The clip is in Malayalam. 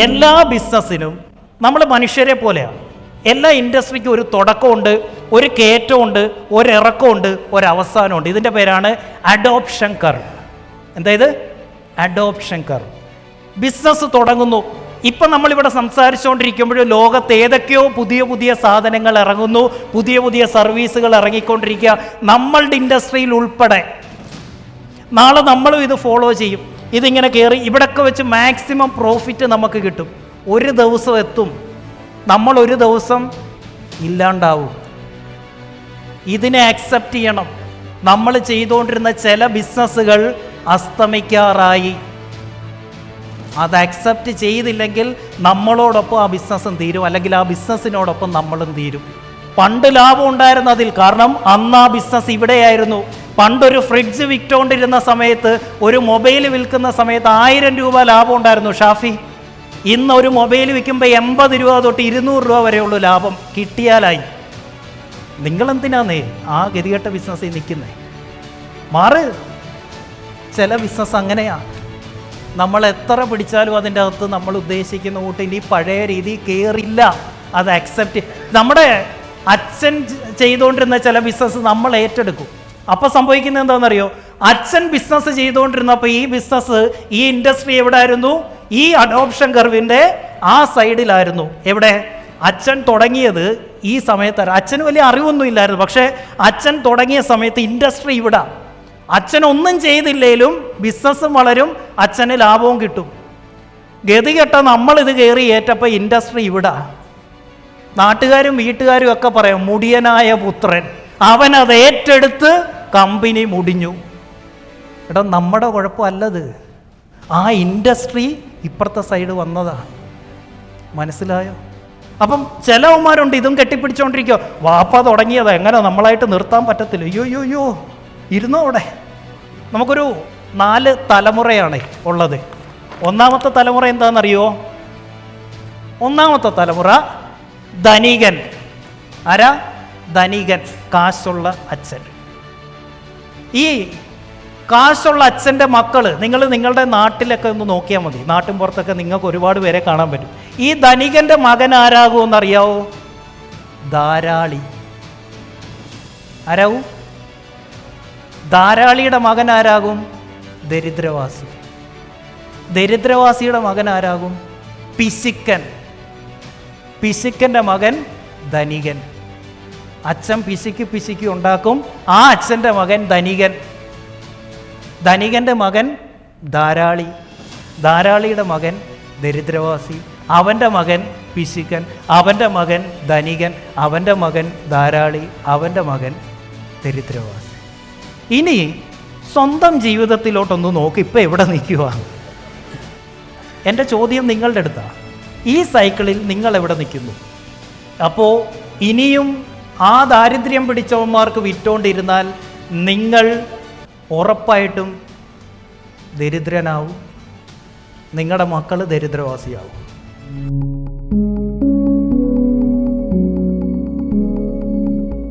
എല്ലാ ബിസിനസ്സിനും നമ്മൾ മനുഷ്യരെ പോലെയാണ്. എല്ലാ ഇൻഡസ്ട്രിക്കും ഒരു തുടക്കമുണ്ട് ഒരു കയറ്റമുണ്ട് ഒരിറക്കമുണ്ട് ഒരവസാനമുണ്ട്. ഇതിന്റെ പേരാണ് അഡോപ്ഷൻ കർ എന്തായത്? അഡോപ്ഷൻ കർ ബിസിനസ് തുടങ്ങുന്നു. ഇപ്പം നമ്മളിവിടെ സംസാരിച്ചുകൊണ്ടിരിക്കുമ്പോഴും ലോകത്ത് ഏതൊക്കെയോ പുതിയ പുതിയ സാധനങ്ങൾ ഇറങ്ങുന്നു പുതിയ പുതിയ സർവീസുകൾ ഇറങ്ങിക്കൊണ്ടിരിക്കുക. നമ്മളുടെ ഇൻഡസ്ട്രിയിൽ ഉൾപ്പെടെ. നാളെ നമ്മളും ഇത് ഫോളോ ചെയ്യും. ഇതിങ്ങനെ കയറി ഇവിടൊക്കെ വെച്ച് മാക്സിമം പ്രോഫിറ്റ് നമുക്ക് കിട്ടും. ഒരു ദിവസം എത്തും. നമ്മൾ ഒരു ദിവസം ഇല്ലാണ്ടാവും. ഇതിനെ അക്സെപ്റ്റ് ചെയ്യണം. നമ്മൾ ചെയ്തുകൊണ്ടിരുന്ന ചില ബിസിനസ്സുകൾ അസ്തമിക്കാറായി. അത് അക്സെപ്റ്റ് ചെയ്തില്ലെങ്കിൽ നമ്മളോടൊപ്പം ആ ബിസിനസ്സും തീരും. അല്ലെങ്കിൽ ആ ബിസിനസ്സിനോടൊപ്പം നമ്മളും തീരും. പണ്ട് ലാഭം ഉണ്ടായിരുന്നതിൽ. കാരണം അന്ന് ആ ബിസിനസ് ഇവിടെയായിരുന്നു. പണ്ടൊരു ഫ്രിഡ്ജ് വിറ്റോണ്ടിരുന്ന സമയത്ത് ഒരു മൊബൈൽ വിൽക്കുന്ന സമയത്ത് ആയിരം രൂപ ലാഭം ഉണ്ടായിരുന്നു ഷാഫി. ഇന്ന് ഒരു മൊബൈൽ വിൽക്കുമ്പോൾ എൺപത് രൂപ തൊട്ട് ഇരുന്നൂറ് രൂപ വരെയുള്ളൂ ലാഭം. കിട്ടിയാലായി. നിങ്ങളെന്തിനാന്നേ ആ ഗതികെട്ട ബിസിനസ്സിൽ നിൽക്കുന്നേ? മാറ്. ചില ബിസിനസ് അങ്ങനെയാ. നമ്മൾ എത്ര പിടിച്ചാലും അതിന്റെ അകത്ത് നമ്മൾ ഉദ്ദേശിക്കുന്ന കൂട്ട് ഇനി പഴയ രീതി കയറില്ല അത് അക്സെപ്റ്റ് നമ്മുടെ അച്ഛൻ ചെയ്തുകൊണ്ടിരുന്ന ചില ബിസിനസ് നമ്മൾ ഏറ്റെടുക്കും. അപ്പോൾ സംഭവിക്കുന്നത് എന്താണെന്നറിയോ? അച്ഛൻ ബിസിനസ് ചെയ്തുകൊണ്ടിരുന്നപ്പോൾ ഈ ബിസിനസ് ഈ ഇൻഡസ്ട്രി എവിടെ ആയിരുന്നു ഈ അഡോപ്ഷൻ കർവിന്റെ ആ സൈഡിലായിരുന്നു എവിടെ? അച്ഛൻ തുടങ്ങിയത് ഈ സമയത്ത്. അച്ഛന് വലിയ അറിവൊന്നും ഇല്ലായിരുന്നു. പക്ഷേ അച്ഛൻ തുടങ്ങിയ സമയത്ത് ഇൻഡസ്ട്രി ഇവിടെ. അച്ഛൻ ഒന്നും ചെയ്തില്ലേലും ബിസിനസ്സും വളരും അച്ഛന് ലാഭവും കിട്ടും. ഗതികെട്ട നമ്മളിത് കയറി ഏറ്റപ്പോൾ ഇൻഡസ്ട്രി ഇവിടെ. നാട്ടുകാരും വീട്ടുകാരും ഒക്കെ പറയും മുടിയനായ പുത്രൻ അവൻ അത് ഏറ്റെടുത്ത് കമ്പനി മുടിഞ്ഞു. എടാ നമ്മുടെ കുഴപ്പമല്ലത്. ആ ഇൻഡസ്ട്രി ഇപ്പുറത്തെ സൈഡ് വന്നതാണ് മനസ്സിലായോ? അപ്പം ചിലവന്മാരുണ്ട് ഇതും കെട്ടിപ്പിടിച്ചുകൊണ്ടിരിക്കുക വാപ്പ തുടങ്ങിയതാ. എങ്ങനെ നമ്മളായിട്ട് നിർത്താൻ പറ്റത്തില്ല. അയ്യോ അയ്യോ അയ്യോ. ഇരുന്നോ അവിടെ? നമുക്കൊരു നാല് തലമുറയാണ് ഉള്ളത്. ഒന്നാമത്തെ തലമുറ എന്താണെന്നറിയോ? ഒന്നാമത്തെ തലമുറ ധനികൻ. ആരാ? ധനികൻ. കാശുള്ള അച്ഛൻ. ഈ കാശുള്ള അച്ഛന്റെ മക്കൾ നിങ്ങൾ നിങ്ങളുടെ നാട്ടിലൊക്കെ ഒന്ന് നോക്കിയാൽ മതി. നാട്ടിൻ പുറത്തൊക്കെ നിങ്ങൾക്ക് ഒരുപാട് പേരെ കാണാൻ പറ്റും. ഈ ധനികന്റെ മകൻ ആരാകുമെന്നറിയാവോ ധാരാളി. ആരാവും? ധാരാളിയുടെ മകൻ ആരാകും? ദരിദ്രവാസി. ദരിദ്രവാസിയുടെ മകൻ ആരാകും? പിശുക്കൻ. പിശുക്കന്റെ മകൻ ധനികൻ. അച്ഛൻ പിശുക്കി പിശുക്കി ഉണ്ടാക്കും. ആ അച്ഛന്റെ മകൻ ധനികൻ. ധനികന്റെ മകൻ ധാരാളി. ധാരാളിയുടെ മകൻ ദരിദ്രവാസി. അവന്റെ മകൻ പിശുക്കൻ. അവന്റെ മകൻ ധനികൻ. അവന്റെ മകൻ ധാരാളി. അവന്റെ മകൻ ദരിദ്രവാസി. ഇനി സ്വന്തം ജീവിതത്തിലോട്ടൊന്ന് നോക്ക് ഇപ്പം എവിടെ നിൽക്കുക എന്റെ ചോദ്യം നിങ്ങളുടെ അടുത്താണ് ഈ സൈക്കിളിൽ നിങ്ങൾ എവിടെ നിൽക്കുന്നു? അപ്പോൾ ഇനിയും ആ ദാരിദ്ര്യം പിടിച്ചവന്മാർക്ക് വിറ്റോണ്ടിരുന്നാൽ നിങ്ങൾ ഉറപ്പായിട്ടും ദരിദ്രനാവും. നിങ്ങളുടെ മക്കൾ ദരിദ്രവാസിയാവും.